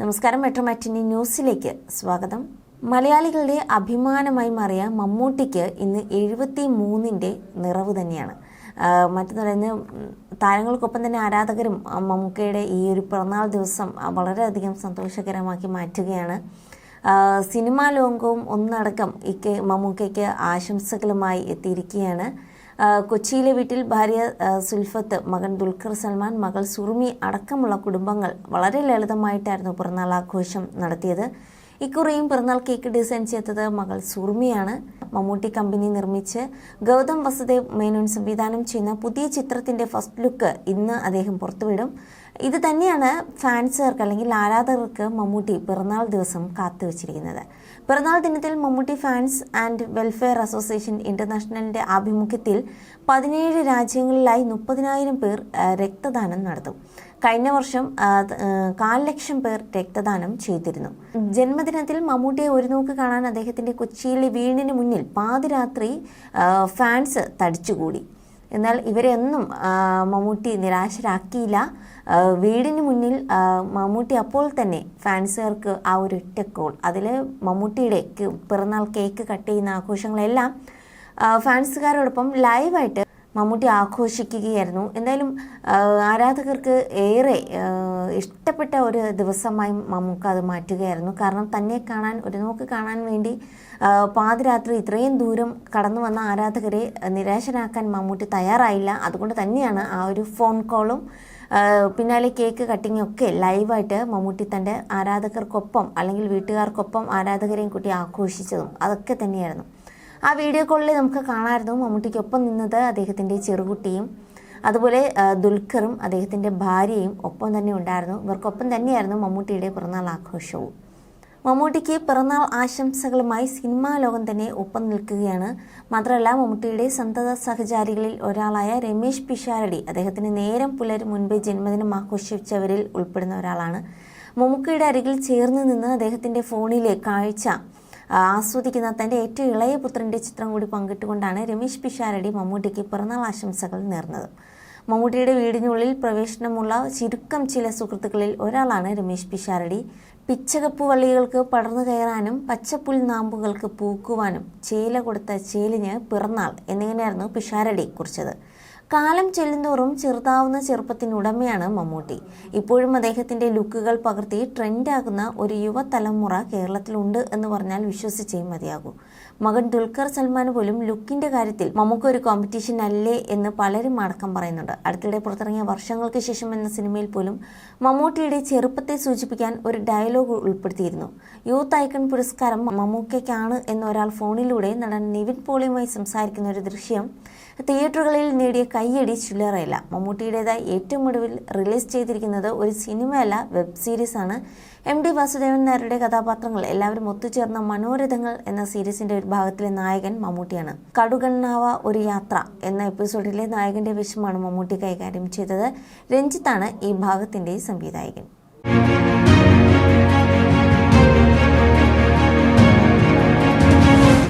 നമസ്കാരം മെട്രോ മാറ്റിനി ന്യൂസിലേക്ക് സ്വാഗതം. മലയാളികളുടെ അഭിമാനമായി മാറിയ മമ്മൂട്ടിക്ക് ഇന്ന് എഴുപത്തി മൂന്നിന്റെ നിറവ് തന്നെയാണ്. മറ്റെന്ന് പറയുന്നത് താരങ്ങൾക്കൊപ്പം തന്നെ ആരാധകരും മമ്മൂക്കയുടെ ഈ ഒരു പിറന്നാൾ ദിവസം വളരെയധികം സന്തോഷകരമാക്കി മാറ്റുകയാണ്. സിനിമാ ലോകവും ഒന്നടക്കം ഇക്ക് മമ്മൂക്കയ്ക്ക് ആശംസകളുമായി എത്തിയിരിക്കുകയാണ്. കൊച്ചിയിലെ വീട്ടിൽ ഭാര്യ സുൽഫത്ത് മകൻ ദുൽഖർ സൽമാൻ മകൾ സുറുമി അടക്കമുള്ള കുടുംബങ്ങൾ വളരെ ലളിതമായിട്ടായിരുന്നു പിറന്നാൾ ആഘോഷം നടത്തിയത്. ഇക്കുറിയും പിറന്നാൾ കേക്ക് ഡിസൈൻ ചെയ്തത് മകൾ സുറുമിയാണ്. മമ്മൂട്ടി കമ്പനി നിർമ്മിച്ച് ഗൗതം വസുദേവ് മേനോൻ സംവിധാനം ചെയ്യുന്ന പുതിയ ചിത്രത്തിന്റെ ഫസ്റ്റ് ലുക്ക് ഇന്ന് അദ്ദേഹം പുറത്തുവിടും. ഇത് തന്നെയാണ് ഫാൻസുകാർക്ക് അല്ലെങ്കിൽ ആരാധകർക്ക് മമ്മൂട്ടി പിറന്നാൾ ദിവസം കാത്തുവച്ചിരിക്കുന്നത്. പിറന്നാൾ ദിനത്തിൽ Mammootty fans and welfare association ഇന്റർനാഷണലിന്റെ ആഭിമുഖ്യത്തിൽ പതിനേഴ് രാജ്യങ്ങളിലായി മുപ്പതിനായിരം പേർ രക്തദാനം നടത്തും. കഴിഞ്ഞ വർഷം കാൽ ലക്ഷം പേർ രക്തദാനം ചെയ്തിരുന്നു. ജന്മദിനത്തിൽ മമ്മൂട്ടിയെ ഒരു നോക്ക് കാണാൻ അദ്ദേഹത്തിന്റെ കൊച്ചിയിലെ വീടിന് മുന്നിൽ പാതിരാത്രി ഫാൻസ് തടിച്ചുകൂടി. എന്നാൽ ഇവരെയൊന്നും മമ്മൂട്ടി നിരാശരാക്കിയില്ല. വീടിന് മുന്നിൽ മമ്മൂട്ടി അപ്പോൾ തന്നെ ഫാൻസുകാർക്ക് ആ ഒരു ഒറ്റ കോൾ അതിൽ മമ്മൂട്ടിയുടെ പിറന്നാൾ കേക്ക് കട്ട് ചെയ്യുന്ന ആഘോഷങ്ങളെല്ലാം ഫാൻസുകാരോടൊപ്പം ലൈവായിട്ട് മമ്മൂട്ടി ആഘോഷിക്കുകയായിരുന്നു. എന്തായാലും ആരാധകർക്ക് ഏറെ ഇഷ്ടപ്പെട്ട ഒരു ദിവസമായി മമ്മൂക്ക അത് മാറ്റുകയായിരുന്നു. കാരണം തന്നെ കാണാൻ ഒരു നോക്ക് കാണാൻ വേണ്ടി പാതിരാത്രി ഇത്രയും ദൂരം കടന്നു വന്ന ആരാധകരെ നിരാശനാക്കാൻ മമ്മൂട്ടി തയ്യാറായില്ല. അതുകൊണ്ട് തന്നെയാണ് ആ ഒരു ഫോൺ കോളും പിന്നാലെ കേക്ക് കട്ടിങ്ങും ഒക്കെ ലൈവായിട്ട് മമ്മൂട്ടി തന്റെ ആരാധകർക്കൊപ്പം അല്ലെങ്കിൽ വീട്ടുകാർക്കൊപ്പം ആരാധകരെയും കൂട്ടി ആഘോഷിച്ചതും അതൊക്കെ തന്നെയായിരുന്നു. ആ വീഡിയോ കോളിൽ നമുക്ക് കാണാമായിരുന്നു മമ്മൂട്ടിക്കൊപ്പം നിന്നത് അദ്ദേഹത്തിന്റെ ചെറുകുട്ടിയും അതുപോലെ ദുൽഖറും അദ്ദേഹത്തിന്റെ ഭാര്യയും ഒപ്പം തന്നെ ഉണ്ടായിരുന്നു. ഇവർക്കൊപ്പം തന്നെയായിരുന്നു മമ്മൂട്ടിയുടെ പിറന്നാൾ ആഘോഷവും. മമ്മൂട്ടിക്ക് പിറന്നാൾ ആശംസകളുമായി സിനിമാ ലോകം തന്നെ ഒപ്പം നിൽക്കുകയാണ്. മാത്രമല്ല മമ്മൂട്ടിയുടെ സന്തത സഹചാരികളിൽ ഒരാളായ രമേശ് പിഷാരടി അദ്ദേഹത്തിന് നേരം പുലരും മുൻപേ ജന്മദിനം ആഘോഷിച്ചവരിൽ ഉൾപ്പെടുന്ന ഒരാളാണ്. മമ്മൂക്കയുടെ അരികിൽ ചേർന്ന് നിന്ന് അദ്ദേഹത്തിന്റെ ഫോണിലെ കാഴ്ച ആസ്വദിക്കുന്ന തന്റെ ഏറ്റവും ഇളയ പുത്രന്റെ ചിത്രം കൂടി പങ്കിട്ടുകൊണ്ടാണ് രമേശ് പിഷാരടി മമ്മൂട്ടിക്ക് പിറന്നാൾ ആശംസകൾ നേർന്നത്. മമ്മൂട്ടിയുടെ വീടിനുള്ളിൽ പ്രവേശനമുള്ള ചുരുക്കം ചില സുഹൃത്തുക്കളിൽ ഒരാളാണ് രമേശ് പിഷാരടി. പിച്ചകപ്പ് വള്ളികൾക്ക് പടർന്നു കയറാനും പച്ചപ്പുൽ നാമ്പുകൾക്ക് പൂക്കുവാനും ചേല കൊടുത്ത ചേലിന് പിറന്നാൾ എന്നിങ്ങനെയായിരുന്നു പിഷാരടി കുറിച്ചത്. കാലം ചെല്ലുന്തോറും ചെറുതാവുന്ന ചെറുപ്പത്തിനുടമയാണ് മമ്മൂട്ടി. ഇപ്പോഴും അദ്ദേഹത്തിന്റെ ലുക്കുകൾ പകർത്തി ട്രെൻഡാകുന്ന ഒരു യുവതലമുറ കേരളത്തിലുണ്ട് എന്ന് പറഞ്ഞാൽ വിശ്വസിച്ചേ മതിയാകൂ. മകൻ ദുൽഖർ സൽമാൻ പോലും ലുക്കിന്റെ കാര്യത്തിൽ മമ്മൂക്ക ഒരു കോമ്പറ്റീഷൻ അല്ലേ എന്ന് പലരും അടക്കം പറയുന്നുണ്ട്. അടുത്തിടെ പുറത്തിറങ്ങിയ വർഷങ്ങൾക്ക് ശേഷം എന്ന സിനിമയിൽ പോലും മമ്മൂട്ടിയുടെ ചെറുപ്പത്തെ സൂചിപ്പിക്കാൻ ഒരു ഡയലോഗ് ഉൾപ്പെടുത്തിയിരുന്നു. യൂത്ത് ഐക്കൺ പുരസ്കാരം മമ്മൂക്കയ്ക്കാണ് എന്നൊരാൾ ഫോണിലൂടെ നടൻ നിവിൻ പോളിയുമായി സംസാരിക്കുന്ന ഒരു ദൃശ്യം തിയേറ്ററുകളിൽ നേടിയ കയ്യടി ചില്ലറയില്ല മമ്മൂട്ടിയുടേതായി ഏറ്റവും ഒടുവിൽ റിലീസ് ചെയ്തിരിക്കുന്നത് ഒരു സിനിമയല്ല വെബ് സീരീസ് ആണ്. എം ഡി വാസുദേവൻ നായരുടെ കഥാപാത്രങ്ങൾ എല്ലാവരും ഒത്തുചേർന്ന മനോരഥങ്ങൾ എന്ന സീരീസിന്റെ ഒരു ഭാഗത്തിലെ നായകൻ മമ്മൂട്ടിയാണ്. കടുകണ്ണാവ ഒരു യാത്ര എന്ന എപ്പിസോഡിലെ നായകന്റെ വിഷമാണ് മമ്മൂട്ടി കൈകാര്യം ചെയ്തത്. രഞ്ജിത്താണ് ഈ ഭാഗത്തിന്റെ സംവിധായകൻ.